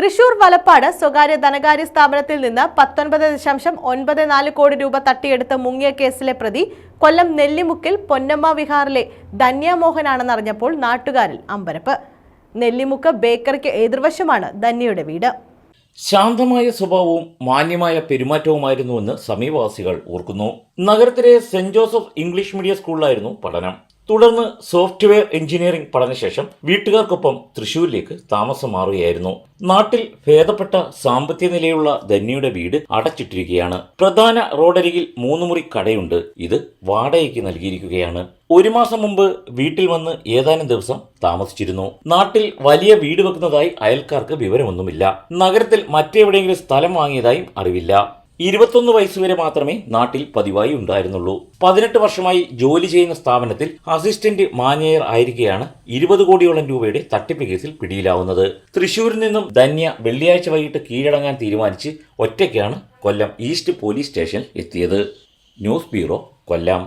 തൃശൂർ വലപ്പാട് സ്വകാര്യ ധനകാര്യ സ്ഥാപനത്തിൽ നിന്ന് പത്തൊൻപത് ദശാംശം ഒൻപത് നാല് കോടി രൂപ തട്ടിയെടുത്ത് മുങ്ങിയ കേസിലെ പ്രതി കൊല്ലം നെല്ലിമുക്കിൽ പൊന്നമ്മ വിഹാറിലെ ധന്യമോഹനാണെന്നറിഞ്ഞപ്പോൾ നാട്ടുകാരിൽ അമ്പരപ്പ്. നെല്ലിമുക്ക് ബേക്കറിക്ക് എതിർവശമാണ് ധന്യയുടെ വീട്. ശാന്തമായ സ്വഭാവവും മാന്യമായ പെരുമാറ്റവുമായിരുന്നുവെന്ന് സമീപവാസികൾ ഓർക്കുന്നു. നഗരത്തിലെ സെന്റ് ജോസഫ് ഇംഗ്ലീഷ് മീഡിയം സ്കൂളിലായിരുന്നു പഠനം. തുടർന്ന് സോഫ്റ്റ്വെയർ എഞ്ചിനീയറിംഗ് പഠനശേഷം വീട്ടുകാർക്കൊപ്പം തൃശൂരിലേക്ക് താമസം മാറുകയായിരുന്നു. നാട്ടിൽ ഭേദപ്പെട്ട സാമ്പത്തിക നിലയുള്ള ധന്യയുടെ വീട് അടച്ചിട്ടിരിക്കുകയാണ്. പ്രധാന റോഡരികിൽ മൂന്ന് മുറി കടയുണ്ട്. ഇത് വാടകയ്ക്ക് നൽകിയിരിക്കുകയാണ്. ഒരു മാസം മുമ്പ് വീട്ടിൽ വന്ന് ഏതാനും ദിവസം താമസിച്ചിരുന്നു. നാട്ടിൽ വലിയ വീട് വെക്കുന്നതായി അയൽക്കാർക്ക് വിവരമൊന്നുമില്ല. നഗരത്തിൽ മറ്റെവിടെയെങ്കിലും സ്ഥലം വാങ്ങിയതായും അറിവില്ല. ഇരുപത്തൊന്ന് വയസ്സുവരെ മാത്രമേ നാട്ടിൽ പതിവായി ഉണ്ടായിരുന്നുള്ളൂ. പതിനെട്ട് വർഷമായി ജോലി ചെയ്യുന്ന സ്ഥാപനത്തിൽ അസിസ്റ്റന്റ് മാനേജർ ആയിരിക്കെയാണ് ഇരുപത് കോടിയോളം രൂപയുടെ തട്ടിപ്പ് കേസിൽ പിടിയിലാവുന്നത്. തൃശൂരിൽ നിന്നും ധന്യ വെള്ളിയാഴ്ച വൈകിട്ട് കീഴടങ്ങാൻ തീരുമാനിച്ച് ഒറ്റയ്ക്കാണ് കൊല്ലം ഈസ്റ്റ് പോലീസ് സ്റ്റേഷനിൽ എത്തിയത്. News bureau Kollam.